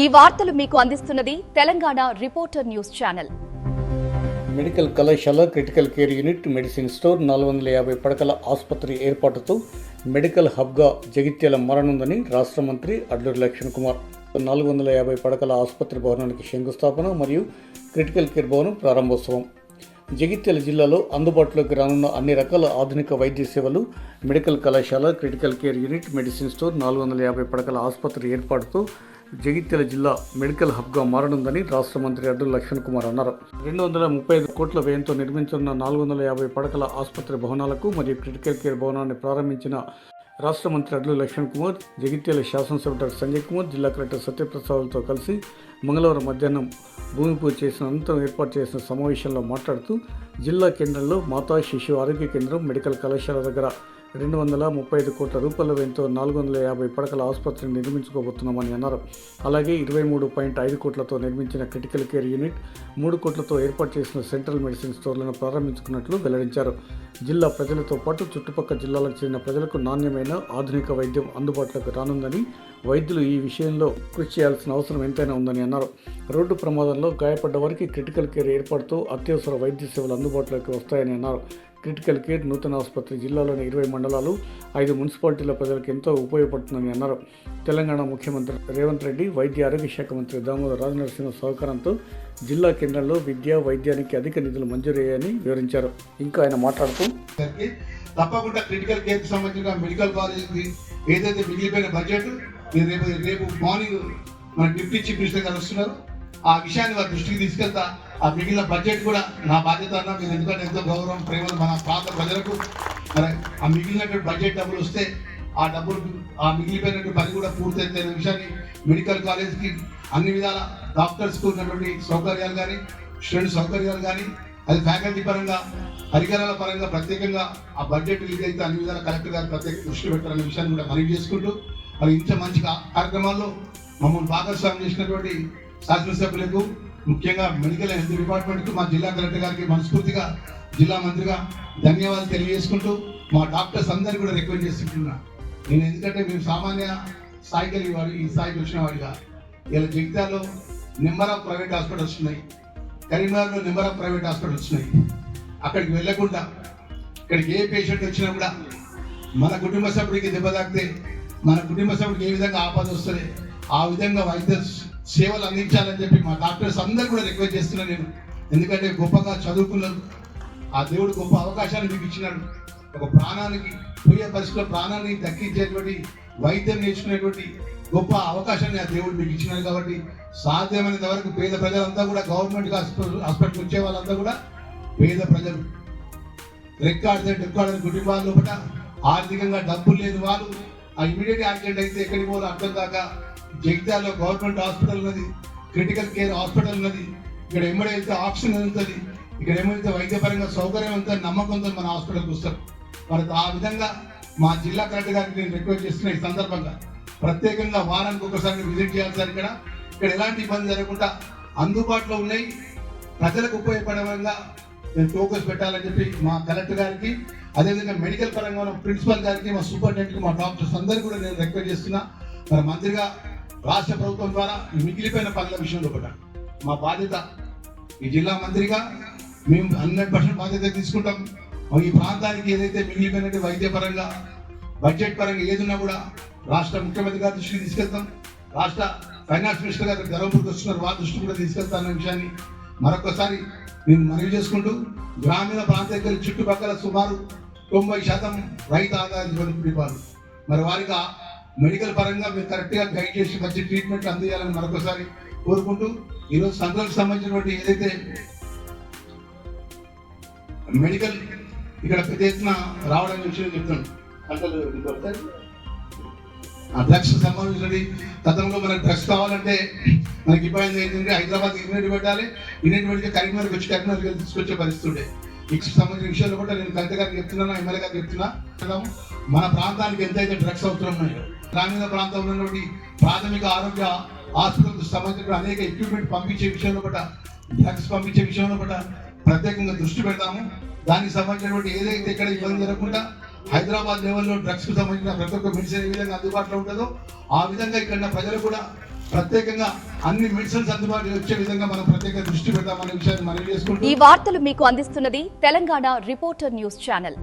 ఈ వార్తలు మీకు అందిస్తున్నది Telangana reporter news channel. Medical కళాశాల critical care unit medicine store నాలుగు వందల యాభై పడకల ఆసుపత్రి ఏర్పాటుతో మెడికల్ హబ్గా జగిత్యాల మారనుందని రాష్ట్ర మంత్రి అడ్లూరి లక్ష్మణ్ కుమార్. నాలుగు వందల యాభై పడకల ఆసుపత్రి భవనానికి శంకుస్థాపన మరియు క్రిటికల్ కేర్ భవనం ప్రారంభోత్సవం. జగిత్యాల జిల్లాలో అందుబాటులోకి రానున్న అన్ని రకాల ఆధునిక వైద్య సేవలు మెడికల్ కళాశాల critical care unit medicine store నాలుగు వందల యాభై పడకల ఆసుపత్రి ఏర్పాటుతో జగిత్యాల జిల్లా మెడికల్ హబ్గా మారనుందని రాష్ట్ర మంత్రి అడ్డు లక్ష్మణ్ కుమార్ అన్నారు. రెండు వందల ముప్పై ఐదు కోట్ల వ్యయంతో నిర్మించనున్న నాలుగు వందల యాభై పడకల ఆసుపత్రి భవనాలకు మరియు క్రిటికల్ కేర్ భవనాన్ని ప్రారంభించిన రాష్ట్ర మంత్రి అడ్లు లక్ష్మణ్ కుమార్ జగిత్యాల శాసనసభ డాక్టర్ సంజయ్ కుమార్ జిల్లా కలెక్టర్ సత్యప్రసాద్తో కలిసి మంగళవారం మధ్యాహ్నం భూమి పూజ చేసిన అనంతరం ఏర్పాటు చేసిన సమావేశంలో మాట్లాడుతూ జిల్లా కేంద్రంలో మాతా శిశు ఆరోగ్య కేంద్రం మెడికల్ కళాశాల దగ్గర రెండు వందల ముప్పై ఐదు కోట్ల రూపాయల వ్యయంతో నాలుగు వందల యాభై పడకల ఆసుపత్రిని నిర్మించుకోబోతున్నామని అన్నారు. అలాగే ఇరవై మూడు పాయింట్ ఐదు కోట్లతో నిర్మించిన క్రిటికల్ కేర్ యూనిట్ మూడు కోట్లతో ఏర్పాటు చేసిన సెంట్రల్ మెడిసిన్ స్టోర్లను ప్రారంభించుకున్నట్లు వెల్లడించారు. జిల్లా ప్రజలతో పాటు చుట్టుపక్కల జిల్లాలకు చెందిన ప్రజలకు నాణ్యమైన ఆధునిక వైద్యం అందుబాటులోకి రానుందని వైద్యులు ఈ విషయంలో కృషి చేయాల్సిన అవసరం ఎంతైనా ఉందని అన్నారు. రోడ్డు ప్రమాదంలో గాయపడ్డ వారికి క్రిటికల్ కేర్ ఏర్పాటుతో అత్యవసర వైద్య సేవలు అందుబాటులోకి వస్తాయని అన్నారు. క్రిటికల్ కేర్ నూతన ఆసుపత్రి జిల్లాలోని ఇరవై మండలాలు ఐదు మున్సిపాలిటీల ప్రజలకు ఎంతో ఉపయోగపడుతుందని అన్నారు. తెలంగాణ ముఖ్యమంత్రి రేవంత్ రెడ్డి వైద్య ఆరోగ్య శాఖ మంత్రి దామోదర్ రాజనరసింహ సహకారంతో జిల్లా కేంద్రంలో విద్య వైద్యానికి అధిక నిధులు మంజూరయ్యాయని వివరించారు. ఇంకా ఆయన మాట్లాడుతూ తప్పకుండా క్రిటికల్ కేర్ సంబంధించిన మెడికల్ కాలేజ్ ఏదైతే మిగిలిపోయిన బడ్జెట్ రేపు రేపు మార్నింగ్ మన డిప్యూటీ చీఫ్ మినిస్టర్ గారు వస్తున్నారు. ఆ విషయాన్ని వారి దృష్టికి తీసుకెళ్తా. ఆ మిగిలిన బడ్జెట్ కూడా నా బాధ్యత అన్న మీరు ఎందుకంటే ఎంతో గౌరవం ప్రేమలు మన ప్రాంత ప్రజలకు. మరి ఆ మిగిలినటువంటి బడ్జెట్ డబ్బులు వస్తే ఆ డబ్బులు ఆ మిగిలిపోయినటువంటి పని కూడా పూర్తయితే విషయాన్ని మెడికల్ కాలేజ్కి అన్ని విధాల డాక్టర్స్కు ఉన్నటువంటి సౌకర్యాలు కానీ స్టూడెంట్ సౌకర్యాలు కానీ అది ఫ్యాకల్టీ పరంగా పరికరాల పరంగా ప్రత్యేకంగా ఆ బడ్జెట్ రిలీజ్ అయితే అన్ని విధాల కలెక్టర్ గారు ప్రత్యేక దృష్టి పెట్టాలనే విషయాన్ని కూడా మనవి చేసుకుంటూ మరి ఇంత మంచి కార్యక్రమాల్లో మమ్మల్ని భాగస్వామ్యం చేసినటువంటి శాసనసభ్యులకు ముఖ్యంగా మెడికల్ హెల్త్ డిపార్ట్మెంట్కు మా జిల్లా కలెక్టర్ గారికి మనస్ఫూర్తిగా జిల్లా మంత్రిగా ధన్యవాదాలు తెలియజేసుకుంటూ మా డాక్టర్స్ అందరినీ కూడా రిక్వెస్ట్ చేసుకుంటున్నా నేను ఎందుకంటే మేము సామాన్య స్థాయికి వెళ్ళి వాడు ఈ స్థాయికి వచ్చిన వాడిగా. ఇలా జగిత్యాలో నెంబర్ ఆఫ్ ప్రైవేట్ హాస్పిటల్స్ ఉన్నాయి. కరీంనగర్లో నెంబర్ ఆఫ్ ప్రైవేట్ హాస్పిటల్స్ ఉన్నాయి. అక్కడికి వెళ్ళకుండా ఇక్కడికి ఏ పేషెంట్ వచ్చినా కూడా మన కుటుంబ సభ్యుడికి దెబ్బ తాకితే మన కుటుంబ సభ్యుడికి ఏ విధంగా ఆపద వస్తుంది ఆ విధంగా వైద్య సేవలు అందించాలని చెప్పి మా డాక్టర్స్ అందరు కూడా రిక్వెస్ట్ చేస్తున్నా నేను. ఎందుకంటే గొప్పగా చదువుకున్నారు ఆ దేవుడు గొప్ప అవకాశాన్ని మీకు ఇచ్చినాడు. ఒక ప్రాణానికి పోయే పరిస్థితిలో ప్రాణాన్ని దక్కించేటువంటి వైద్యం నేర్చుకునేటువంటి గొప్ప అవకాశాన్ని ఆ దేవుడు మీకు ఇచ్చినాడు కాబట్టి సాధ్యమైనంత వరకు పేద ప్రజలంతా కూడా గవర్నమెంట్ హాస్పిటల్ హాస్పిటల్కి వచ్చే వాళ్ళంతా కూడా పేద ప్రజలు. రెక్కాడితే డెక్కాడని కుటుంబాల లోపల ఆర్థికంగా డబ్బులు లేని వాళ్ళు ఆ ఇమీడియట్ యాక్సిడెంట్ అయితే ఎక్కడికి పోవాలో అర్థం కాక జగిత్యాలలో గవర్నమెంట్ హాస్పిటల్ ఉన్నది క్రిటికల్ కేర్ హాస్పిటల్ ఉన్నది ఇక్కడ ఎమ్మడి ఆప్షన్ ఉంటుంది ఇక్కడ ఏమైతే వైద్యపరంగా సౌకర్యం ఉంటుంది నమ్మకంతో మన హాస్పిటల్కి వస్తారు మరి ఆ విధంగా మా జిల్లా కలెక్టర్ గారికి నేను రిక్వెస్ట్ చేస్తున్న ఈ సందర్భంగా. ప్రత్యేకంగా వారానికి ఒకసారి విజిట్ చేయాలి సార్ ఇక్కడ. ఇక్కడ ఎలాంటి ఇబ్బంది జరగకుండా అందుబాటులో ఉన్నాయి. ప్రజలకు ఉపయోగపడే విధంగా నేను ఫోకస్ పెట్టాలని చెప్పి మా కలెక్టర్ గారికి అదేవిధంగా మెడికల్ పరంగా ఉన్న ప్రిన్సిపల్ గారికి మా సూపరింటెండెంట్కి మా డాక్టర్స్ అందరికీ కూడా నేను రిక్వెస్ట్ చేస్తున్నా. మరి మంత్రిగా రాష్ట్ర ప్రభుత్వం ద్వారా మిగిలిపోయిన పనుల విషయంలో కూడా మా బాధ్యత ఈ జిల్లా మంత్రిగా మేము హండ్రెడ్ పర్సెంట్ బాధ్యత తీసుకుంటాం. ఈ ప్రాంతానికి ఏదైతే మిగిలిపోయినట్టు వైద్యపరంగా బడ్జెట్ పరంగా ఏదున్నా కూడా రాష్ట్ర ముఖ్యమంత్రి గారి దృష్టికి తీసుకెళ్తాం. రాష్ట్ర ఫైనాన్స్ మినిస్టర్ గారు ధర్మపురికి వస్తున్నారు వారి దృష్టి కూడా తీసుకెళ్తాన్న విషయాన్ని మరొకసారి నేను మనవి చేసుకుంటూ గ్రామీణ ప్రాంతాల చుట్టుపక్కల సుమారు తొంభై శాతం రైతు ఆదాయ వారు మరి వారికి మెడికల్ పరంగా మీరు కరెక్ట్గా గైడ్ చేసి మంచి ట్రీట్మెంట్ అందించాలని మరొకసారి కోరుకుంటూ ఈరోజు సంఘాలకు సంబంధించినటువంటి ఏదైతే మెడికల్ ఇక్కడ పెద్ద ఎత్తున రావడం విషయం చెప్తాను ఆ డ్రగ్స్ సంబంధించినది గతంలో మనకు డ్రగ్స్ కావాలంటే మనకి ఇబ్బంది ఏంటంటే హైదరాబాద్ యూనిట్ పెట్టాలి యూనిట్ పెడితే కరీంనగర్కి వచ్చి కరీంనగర్కి వెళ్ళి తీసుకొచ్చే పరిస్థితి ఉండే ఇక సంబంధించిన విషయాలు కూడా నేను కలెక్టర్ గారికి చెప్తున్నాను ఎమ్మెల్యే గారికి చెప్తున్నా. మన ప్రాంతానికి ఎంతైతే డ్రగ్స్ అవసరం ఉన్నాయో గ్రామీణ ప్రాంతంలో ఉన్నటువంటి ప్రాథమిక ఆరోగ్య ఆసుపత్రులకు సంబంధించిన అనేక ఎక్విప్మెంట్ పంపించే విషయంలో పట్ల డ్రగ్స్ పంపించే విషయంలో పట్ల ప్రత్యేకంగా దృష్టి పెడతాము. దానికి సంబంధించినటువంటి ఏదైతే ఇక్కడ ఇబ్బంది జరగకుండా హైదరాబాద్ లెవెల్లో డ్రగ్స్కు సంబంధించిన ప్రతి ఒక్క మెడిసిన్ ఏ విధంగా అందుబాటులో ఉంటుందో ఆ విధంగా ఇక్కడ ప్రజలు కూడా ప్రత్యేకంగా అన్ని మెడిసిన్స్ అందుబాటులో వచ్చే విధంగా మనం ప్రత్యేక దృష్టి పెడతామనే విషయాన్ని మనం చేసుకుంటూ ఈ వార్తలు మీకు అందిస్తున్నది తెలంగాణ రిపోర్టర్ న్యూస్ ఛానల్.